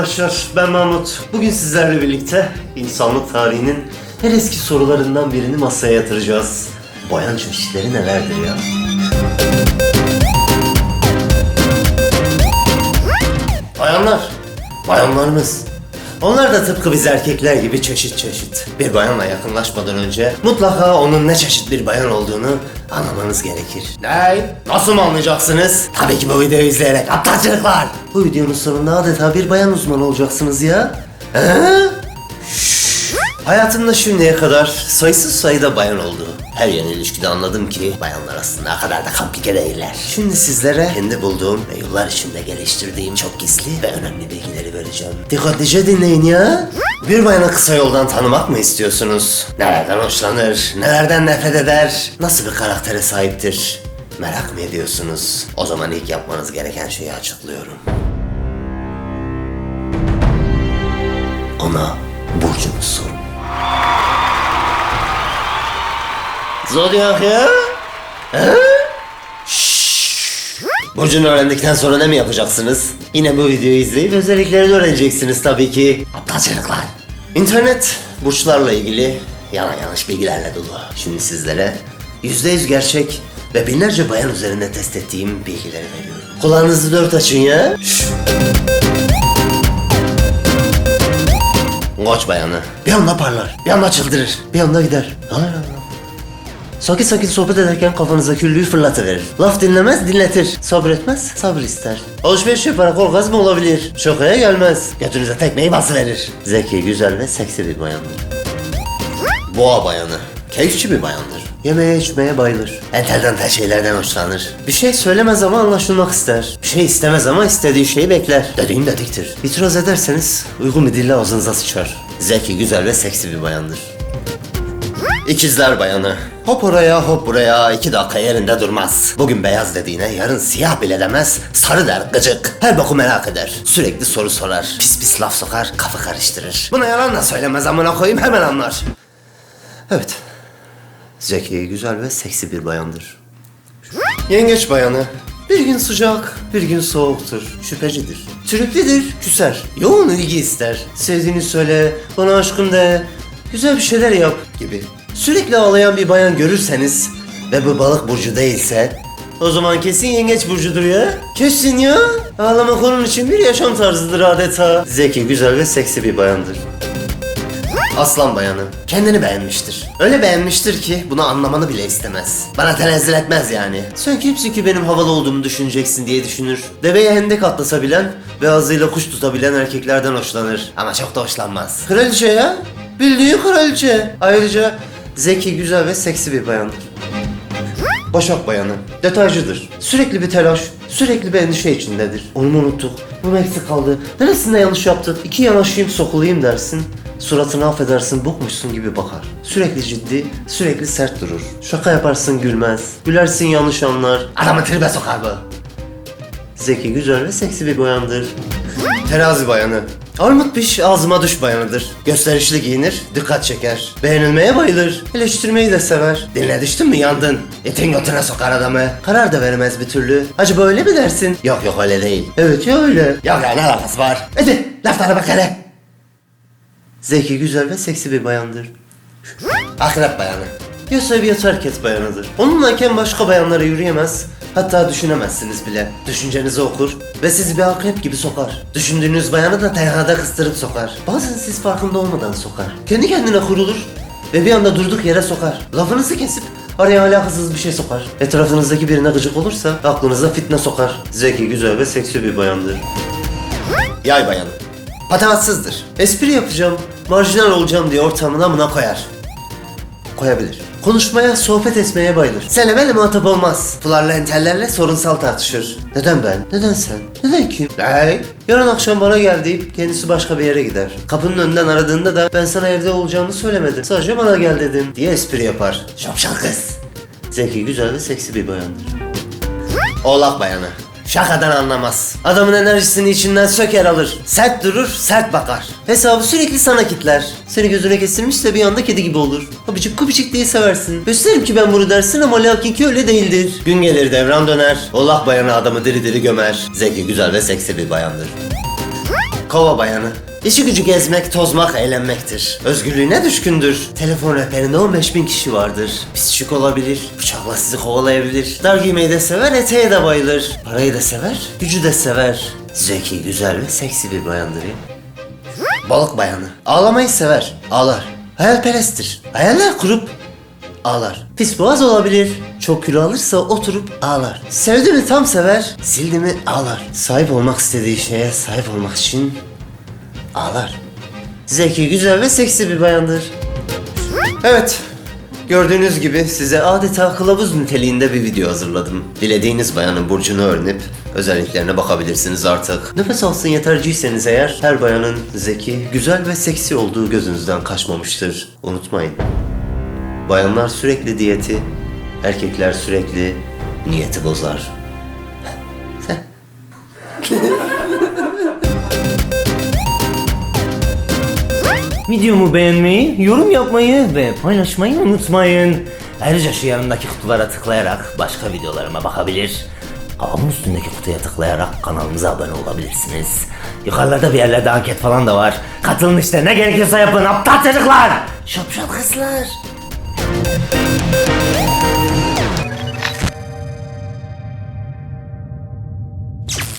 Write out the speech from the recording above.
arkadaşlar, ben Mahmut. Bugün sizlerle birlikte insanlık tarihinin en eski sorularından birini masaya yatıracağız. Bayan çeşitleri nelerdir ya? Bayanlar, bayanlarımız. Onlar da tıpkı biz erkekler gibi çeşit çeşit. Bir bayanla yakınlaşmadan önce mutlaka onun ne çeşit bir bayan olduğunu anlamanız gerekir. Ne? Nasıl mı anlayacaksınız? Tabii ki bu videoyu izleyerek aptalcılıklar. Bu videonun sonunda adeta bir bayan uzmanı olacaksınız ya. He? Hayatımda şimdiye kadar sayısız sayıda bayan oldu. Her yeni ilişkide anladım ki bayanlar aslında o kadar da komplike değiller. Şimdi sizlere kendi bulduğum ve yıllar içinde geliştirdiğim çok gizli ve önemli bilgileri vereceğim. Dikkatlice dinleyin ya. Bir bayanı kısa yoldan tanımak mı istiyorsunuz? Nelerden hoşlanır, nelerden nefret eder, nasıl bir karaktere sahiptir? Merak mı ediyorsunuz? O zaman ilk yapmanız gereken şeyi açıklıyorum. Ona burcunu sorun. Zodyak ya? Şşş. Burcunu öğrendikten sonra ne mi yapacaksınız? Yine bu videoyu izleyip özelliklerini öğreneceksiniz tabii ki. Aptalcılıklar. İnternet burçlarla ilgili yalan yanlış bilgilerle dolu. Şimdi sizlere %100 gerçek ve binlerce bayan üzerinde test ettiğim bilgileri veriyorum. Kulağınızı dört açın ya. Koç bayanı. Bir anda parlar, bir anda çıldırır, bir anda gider. Allah. Sakin sakin sohbet ederken kafanıza küllüğü fırlatıverir. Laf dinlemez, dinletir. Sabretmez, sabır ister. Alışveriş yaparak orgazm olabilir. Şokaya gelmez. Götünüze tekmeyi basıverir. Zeki, güzel ve seksi bir bayandır. Boğa bayanı. Keyifçi bir bayandır. Yemeğe içmeye bayılır. Entelden tel şeylerden hoşlanır. Bir şey söylemez ama anlaşılmak ister. Bir şey istemez ama istediği şeyi bekler. Dediğim dediktir. İtiraz ederseniz uygun bir dille ağzınıza sıçar. Zeki, güzel ve seksi bir bayandır. İkizler bayanı. Hop oraya hop buraya iki dakika yerinde durmaz. Bugün beyaz dediğine yarın siyah bile demez. Sarı der gıcık. Her boku merak eder. Sürekli soru sorar. Pis pis laf sokar kafa karıştırır. Buna yalan da söylemez amına koyayım hemen anlar. Evet. Zeki, güzel ve seksi bir bayandır. Yengeç bayanı. Bir gün sıcak, bir gün soğuktur. Şüphecidir. Trüplidir, küser. Yoğun ilgi ister. Sevdiğini söyle, bana aşkım de. Güzel bir şeyler yap gibi. Sürekli ağlayan bir bayan görürseniz ve bu balık burcu değilse o zaman kesin yengeç burcudur ya. Kesin ya. Ağlamak onun için bir yaşam tarzıdır adeta. Zeki, güzel ve seksi bir bayandır. Aslan bayanı. Kendini beğenmiştir. Öyle beğenmiştir ki bunu anlamanı bile istemez. Bana tenezzül etmez yani. Sen kimsin ki benim havalı olduğumu düşüneceksin diye düşünür. Deveye hendek atlatabilen ve ağzıyla kuş tutabilen erkeklerden hoşlanır. Ama çok da hoşlanmaz. Kraliçe ya. Bildiği kraliçe. Ayrıca zeki, güzel ve seksi bir bayandır. Başak bayanı. Detaycıdır. Sürekli bir telaş, sürekli bir endişe içindedir. Onu mu unuttuk? Bu eksik kaldı. Neresinde yanlış yaptık? İki yanaşayım sokulayım dersin. Suratını affedersin bokmuşsun gibi bakar. Sürekli ciddi, sürekli sert durur. Şaka yaparsın gülmez. Gülersin yanlış anlar. Adamı tribe sokar bu. Zeki, güzel ve seksi bir bayandır. Terazi bayanı. Armut piş ağzıma düş bayanıdır. Gösterişli giyinir, dikkat çeker. Beğenilmeye bayılır, eleştirmeyi de sever. Dinle düştün mü yandın. Etin götüne sokar adamı. Karar da veremez bir türlü. Acaba öyle mi dersin? Yok yok öyle değil. Evet ya öyle. Yok ya ne alakası var? Hadi laflara bak hele. Zeki, güzel ve seksi bir bayandır. Akrep bayanı. Ya sev ya terk et bayanıdır. Onunlayken başka bayanlara yürüyemez, hatta düşünemezsiniz bile. Düşüncenizi okur ve sizi bir akrep gibi sokar. Düşündüğünüz bayanı da tenhada kıstırıp sokar. Bazen siz farkında olmadan sokar. Kendi kendine kurulur ve bir anda durduk yere sokar. Lafınızı kesip araya alakasız bir şey sokar. Etrafınızdaki birine gıcık olursa aklınıza fitne sokar. Zeki, güzel ve seksi bir bayandır. Yay bayanı. Patavatsızdır. Espri yapacağım, marjinal olacağım diye ortamına amına koyar. Koyabilir. Konuşmaya, sohbet etmeye bayılır. Sen benimle muhatap olmaz. Fularla entellerle sorunsal tartışır. Neden ben? Neden sen? Neden kim? Hey. Yarın akşam bana gel deyip kendisi başka bir yere gider. Kapının önünden aradığında da ben sana evde olacağımı söylemedim. Sadece bana gel dedim diye espri yapar. Şapşal kız. Zeki, güzel ve seksi bir bayandır. Oğlak bayanı. Şakadan anlamaz. Adamın enerjisini içinden söker alır. Sert durur, sert bakar. Hesabı sürekli sana kitler. Seni gözüne kesilmişse bir anda kedi gibi olur. Abicik kubicik diye seversin. Gösteririm ki ben bunu dersin ama lakin ki öyle değildir. Gün gelir devran döner. Oğlak bayanı adamı diri diri gömer. Zeki, güzel ve seksi bir bayandır. kova bayanı. İşi gücü gezmek, tozmak, eğlenmektir. Özgürlüğüne düşkündür. Telefon rehberinde 15 bin kişi vardır. Psikik olabilir, bıçakla sizi kovalayabilir. Dar giymeyi de sever, eteğe de bayılır. Parayı da sever, gücü de sever. Zeki, güzel ve seksi bir bayandır ya. Balık bayanı. Ağlamayı sever, ağlar. Hayalperesttir. Hayaller kurup ağlar. Pis boğaz olabilir. Çok kilo alırsa oturup ağlar. Sevdi mi tam sever, sildi mi ağlar. Sahip olmak istediği şeye sahip olmak için ağlar. Zeki, güzel ve seksi bir bayandır. Evet. Gördüğünüz gibi size adeta kılavuz niteliğinde bir video hazırladım. Dilediğiniz bayanın burcunu öğrenip özelliklerine bakabilirsiniz artık. Nefes alsın yeterciyseniz eğer her bayanın zeki, güzel ve seksi olduğu gözünüzden kaçmamıştır. Unutmayın. Bayanlar sürekli diyeti, erkekler sürekli niyeti bozar. Videomu beğenmeyi, yorum yapmayı ve paylaşmayı unutmayın. Ayrıca şu yanındaki kutulara tıklayarak başka videolarıma bakabilir. Kafamın üstündeki kutuya tıklayarak kanalımıza abone olabilirsiniz. Yukarılarda bir yerlerde anket falan da var. Katılın işte ne gerekiyorsa yapın aptal çocuklar. Şapşal kızlar.